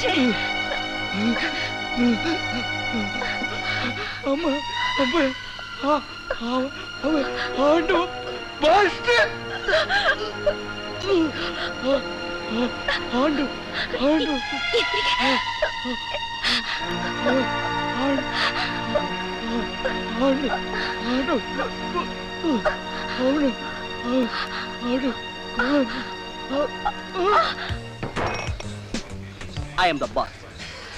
என்னாச்சு அம்மா அம்மா ஆ, ஆ, அவ ஆண்டு மாஸ்டர் ஆண்டு ஆண்டு ஆண்டு ஆண்டு ஆண்டு ஆண்டு ஐ எம் த பாஸ்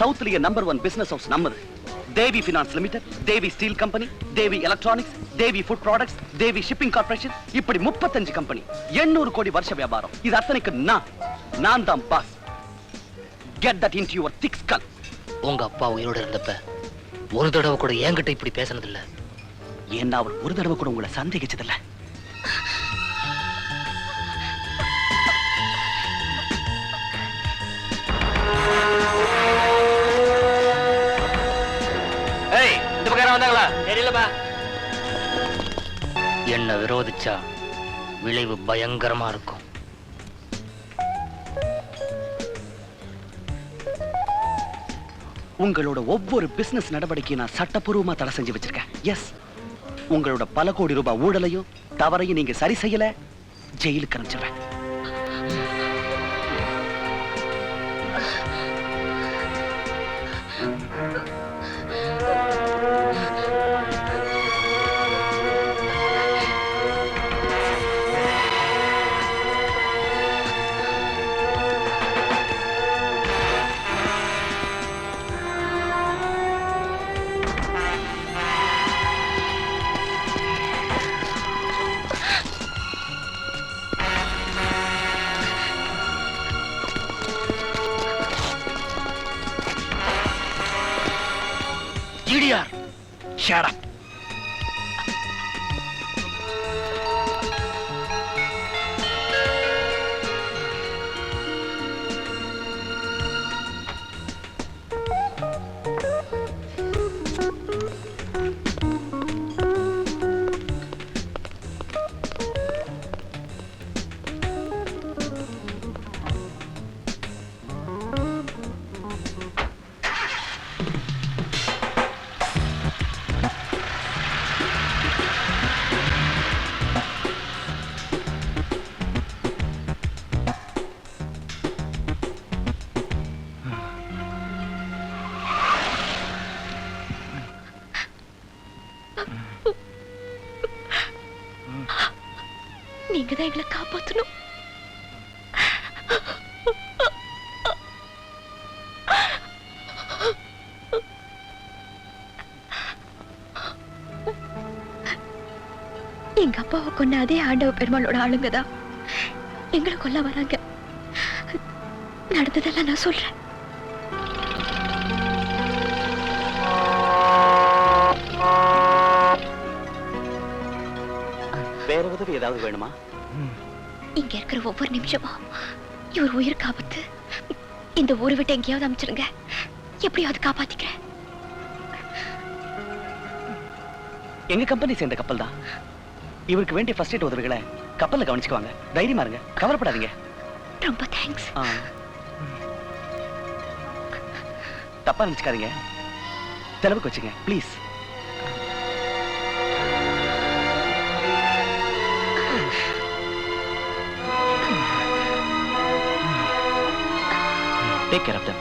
சவுத்லயே number one business house நம்மது Devi finance limited Devi steel company Devi electronics Devi food products Devi shipping corporation இப்படி முப்பத்தஞ்சு கம்பெனி எண்ணூறு கோடி வருஷ வியாபாரம். இது அத்தனைக்கு நான். நான் தான் boss get that in your thick skull உங்க அப்பா உயிரோட இருந்தப்ப ஒரு தடவை கூட என்கிட்ட இப்படி பேசினதில்ல. ஏன்னா அவர் ஒரு தடவை கூட உங்களை சந்தேகிச்சதில்ல. என்ன விரோதிச்சா? விளைவு பயங்கரமா இருக்கும். உங்களோட ஒவ்வொரு பிசினஸ் நடவடிக்கையும் நான் சட்டப்பூர்வமா தடை செஞ்சு வச்சிருக்கேன். எஸ் உங்களோட பல கோடி ரூபாய் ஊழலையும் தவறையும் நீங்க சரி செய்யல ஜெயிலுக்கு அனுப்பிச்சிடுறேன். Shut up. நீங்க தான் எங்களை காப்பாத்தணும். எங்க அப்பாவை கொண்ட அதே ஆண்டவ பெருமாளோட ஆளுங்க தான் எங்களை கொல்ல வராங்க. நடந்ததெல்லாம் நான் சொல்றேன். வேற உதவி ஏதாவது வேணுமா? இங்க இருக்கிற ஒவ்வொரு நிமிஷமும் இவர் உயிருக்கு ஆபத்து இந்த ஊரை விட்டு எங்கேயாவது அமைச்சிருங்க. எப்படியாவது காப்பாத்திக்கிறேன். எங்க கம்பெனி சேர்ந்த கப்பல் தான். இவருக்கு வேண்டிய ஃபர்ஸ்ட் எய்ட் உதவிகளை கப்பல்ல கவனிச்சுக்குவாங்க. தைரியமா இருங்க. கவலைப்படாதீங்க. ரொம்ப தேங்க்ஸ். தப்பா நினைச்சுக்காதீங்க. செலவுக்கு வச்சுங்க. Please take care of them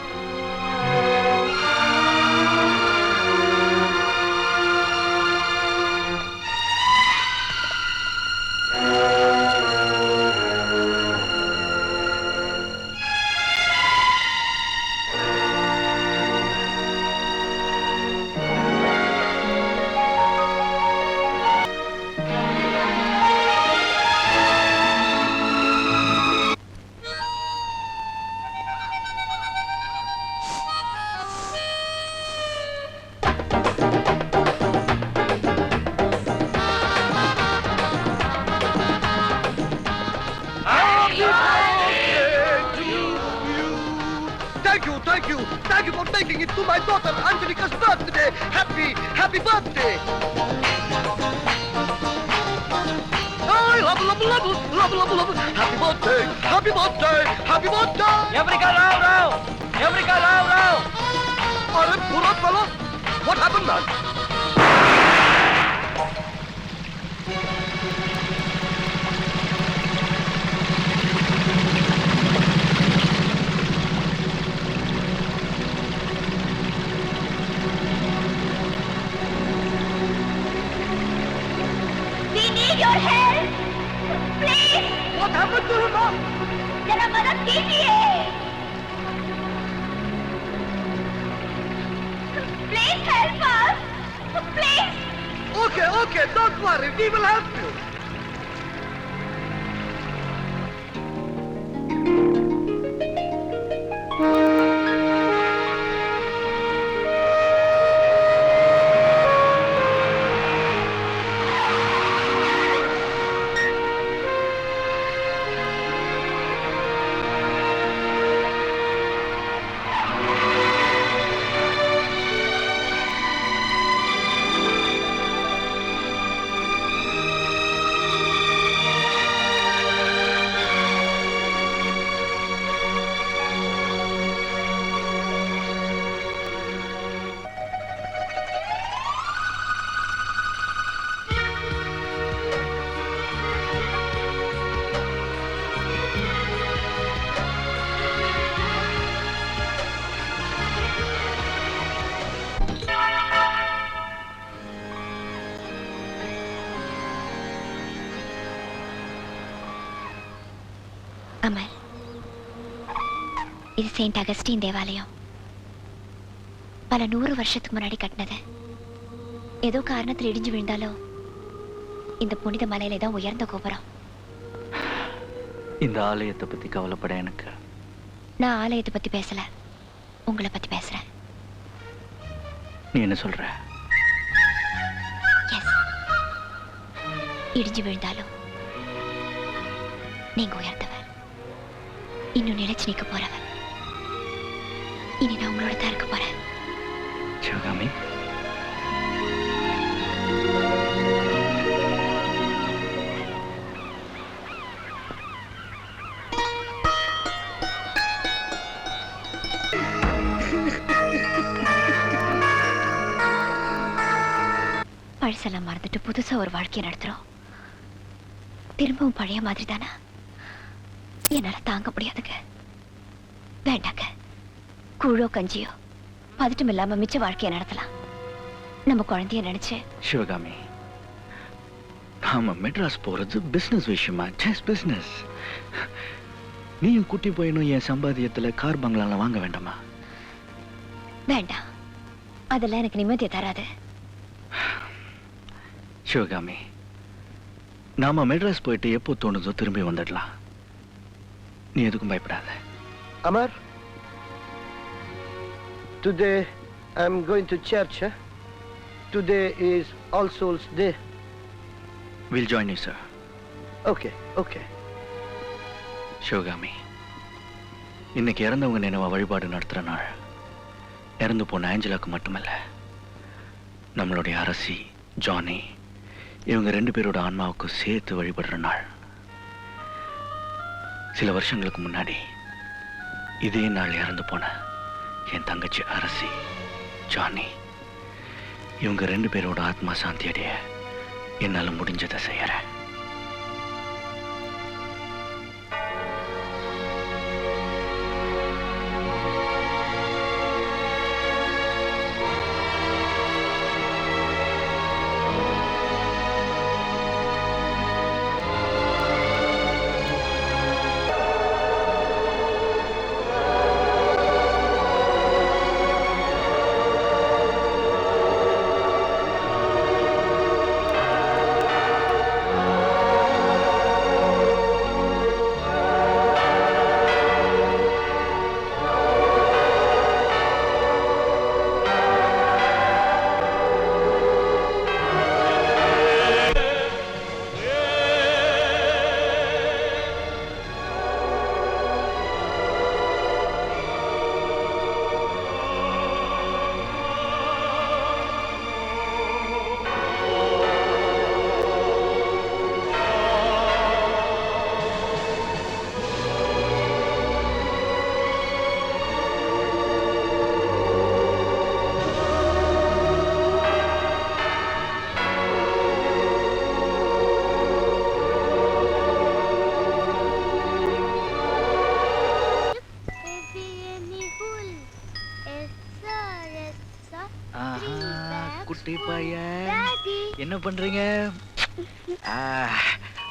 to my daughter Angelica's birthday. Happy, happy birthday. I love, love, love, love, love, love. Happy birthday, happy birthday, happy birthday. Yavrika Rao Rao. Yavrika Rao Rao. Are poor fella. What happened, man? मदद कीजिए. Please help us. Please. Okay, okay, don't worry, we will help you. இது Saint Augustine தேவாலயம். பல நூறு வருஷத்துக்கு முன்னாடி கட்டினது. ஏதோ காரணத்தில் இடிஞ்சு விழுந்தாலும் இந்த புனித மலையில தான் உயர்ந்த கோபுரம். இந்த ஆலயத்தை பத்தி கவலைப்பட எனக்கு. நான் ஆலயத்தை பத்தி பேசல. உங்களை பத்தி பேசுறேன். நீ என்ன சொல்ற? இடிஞ்சு விழுந்தாலும் நீங்க உயர்ந்தவர். இன்னும் நிலைச்சு நிக்க போறவர். இனி நான் உங்களோட தான் இருக்க போறேன். சிவகாமி. பழசெல்லாம் மறந்துட்டு புதுசா ஒரு வாழ்க்கையை நடத்துறோம். திரும்பவும் பழைய மாதிரி தானா? என்னால தாங்க முடியாதுங்க. வேண்டாங்க. கூழோ கஞ்சியோ. பதட்டம் இல்லாம மிச்ச வாழ்க்கையை நடத்தலாம். நம்ம குழந்தைய நினைச்சு. சிவகாமி நாம மெட்ராஸ் போறது பிசினஸ் விஷயமா? ஜஸ்ட் பிசினஸ் நீயும் குட்டி போயினும் என் சம்பாதியத்துல கார் பங்களால வாங்க வேண்டாமா? வேண்டாம். அதெல்லாம் எனக்கு நிம்மதியை தராது. சிவகாமி நாம மெட்ராஸ் போயிட்டு எப்போ தோணுதோ திரும்பி வந்துடலாம். நீ எதுக்கும் பயப்படாத. Amar, today I'm going to church. Huh? Today is All Souls Day. Will join you sir Okay, okay. Sivakami இன்னைக்கு இறந்தவங்க நினைவா வழிபாடு நடத்துற நாள் இறந்து போன ஆஞ்சலாக்கு மட்டுமல்ல நம்மளுடைய அரசி ஜானி இவங்க ரெண்டு பேரோட ஆன்மாவுக்கும் சேர்த்து வழிபடுற நாள் சில வருஷங்களுக்கு முன்னாடி இதே நாள் இறந்து போன என் தங்கச்சி அரசி ஜானி இவங்க ரெண்டு பேரோட ஆத்மா சாந்தி அடைய என்னால முடிஞ்சதை செய்யறேன். என்ன பண்றீங்க?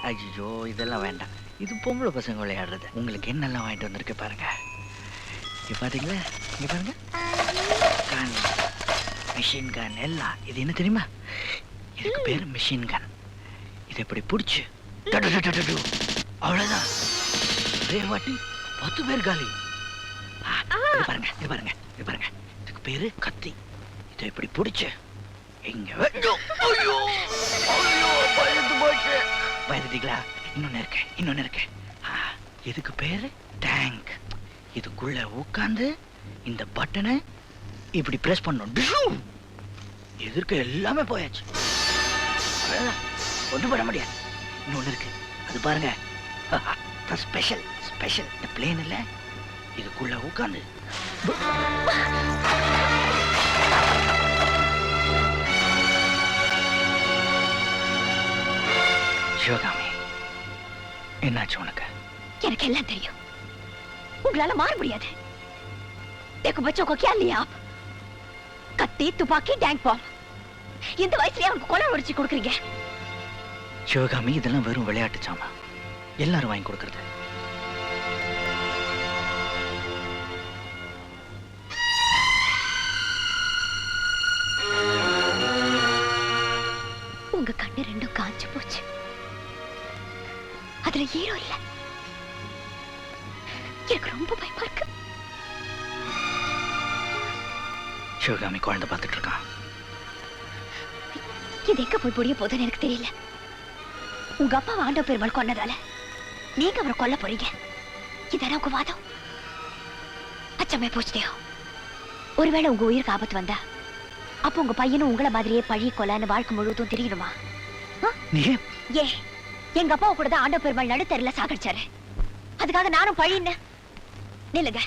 ஐயோ இதெல்லாம் வேண்டாம். இது பொம்பளை பசங்க விளையாடுறது. உங்களுக்கு என்னெல்லாம் வாங்கிட்டு வந்திருக்கு பாருங்க. இங்க பாத்தீங்களா? இங்க பாருங்க. கன் மிஷின் கன் எல்லாம். இது என்ன தெரியுமா? இதுக்கு பேரு மிஷின் கன் இதை இப்படி பிடிச்சு. அவ்வளவுதான். ஒரே வாட்டி பத்து பேர் காலி. பாருங்க இது பாருங்க இது பாருங்க. இதுக்கு பேரு கத்தி. இதை இப்படி பிடிச்சு? இங்க ஐயோ, ஐயோ, பயந்து போச்சு. பயந்துட்டீங்களா? இன்னொன்னு இருக்கு இன்னொன்னு இருக்கு. இதுக்கு பேரு? டேங்க் இதுக்குள்ள உட்காந்து இந்த பட்டனை இப்படி பிரஸ் பண்ணணும். எதிர்க்க எல்லாமே போயாச்சு. அவ்வளவுதான். பண்ண முடியாது. இன்னொன்னு இருக்கு. அது பாருங்க. ஸ்பெஷல் ஸ்பெஷல் இந்த பிளேன் இல்லை இதுக்குள்ள உட்காந்து சிவகாமி என்னாச்சு உனக்கு எனக்கு எல்லாம் தெரியும் உங்களால மாற முடியாது देखो बच्चों को क्या लिया आप கத்தி துப்பாக்கி டேங்க் பாம் இந்த வயசுலயே அவனுக்கு கொலை உரிச்சு கொடுக்குறீங்க சிவகாமி இதெல்லாம் வெறும் விளையாட்டு சாமா எல்லாரும் வாங்கி கொடுக்கறது உங்க கண்ணு ரெண்டும் காஞ்சு போச்சு அதுல ஹீரோ இல்ல. எனக்கு ரொம்ப பயமா இருக்கு. சிவகாமி குழந்தை பார்த்துட்டு இருக்கான். இது எங்க போய் முடிய போதுன்னு எனக்கு தெரியல. உங்க அப்பா ஆண்டவ பெருமாள் கொன்னதால நீங்க அவரை கொல்ல போறீங்க. இதான உங்க வாதம்? அச்சமே போச்சுதேயோ ஒருவேளை உங்க உயிருக்கு ஆபத்து வந்தா அப்போ உங்க பையனும் உங்கள மாதிரியே பழி கொலைன்னு வாழ்க்கை முழுவதும் தெரியணுமா ஏ எங்க அப்பாவை கூட தான் ஆண்ட பெருமாள் நடுத்தரில் சாகடிச்சாரு. அதுக்காக நானும் பழின்னு. நில்லுங்க.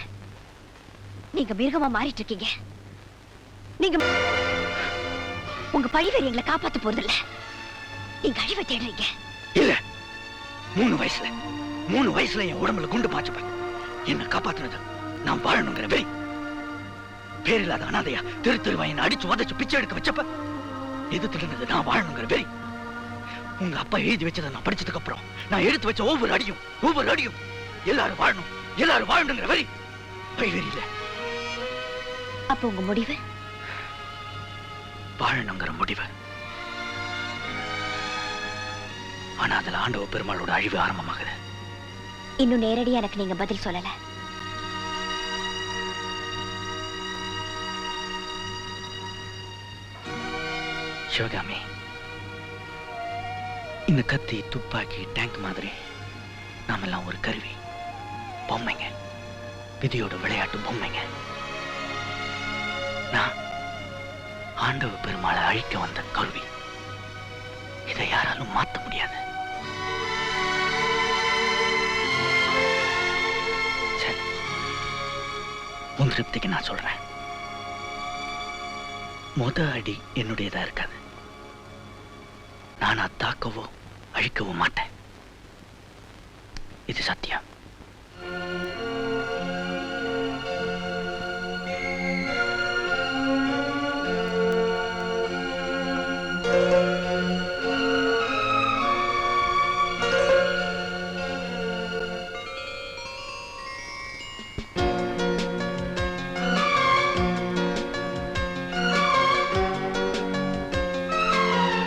நீங்க மிருகமா மாறிட்டு இருக்கீங்க நீங்க உங்க பழிவர் எங்களை காப்பாத்த போறதில்ல. நீங்க அழிவை தேடுறீங்க. இல்ல. மூணு வயசுல மூணு வயசுல என் உடம்புல குண்டு பாய்ச்சுப்பேன் என்ன காப்பாத்துனது நான் வாழணுங்கிற வெறி. பேரில்லாத அனாதையா தெரு தெருவா என்ன அடிச்சு உதச்சு பிச்சை எடுக்க வச்சப்ப எது திருந்தது நான் வாழணுங்கிற வெறி. உங்க அப்பா எழுதி வச்சதை நான் படிச்சதுக்கு அப்புறம் நான் எடுத்து வச்ச ஒவ்வொரு அடியும் ஒவ்வொரு அடியும் எல்லாரும் வாழணும் எல்லாரும் வாழணுங்கிற வெறி பைவெறி இல்ல அப்ப உங்க முடிவு? வாழணுங்கிற முடிவு. ஆனா அதுல ஆண்டவ பெருமாளோட அழிவு ஆரம்பமாகுது இன்னும் நேரடியா எனக்கு நீங்க பதில் சொல்லல. சிவகாமி இந்த கத்தி துப்பாக்கி டேங்க் மாதிரி. நாமெல்லாம் ஒரு கருவி. பொம்மைங்க. விதியோட விளையாட்டு பொம்மைங்க. நான் ஆண்டவ பெருமாளை அழிக்க வந்த கருவி. இதை யாராலும் மாத்த முடியாது. சரி. உன் திருப்திக்கு நான் சொல்றேன். முத அடி என்னுடையதா இருக்காது. நான் தாக்கவோ அழிக்கவும் மாட்டேன். இது சத்தியம்.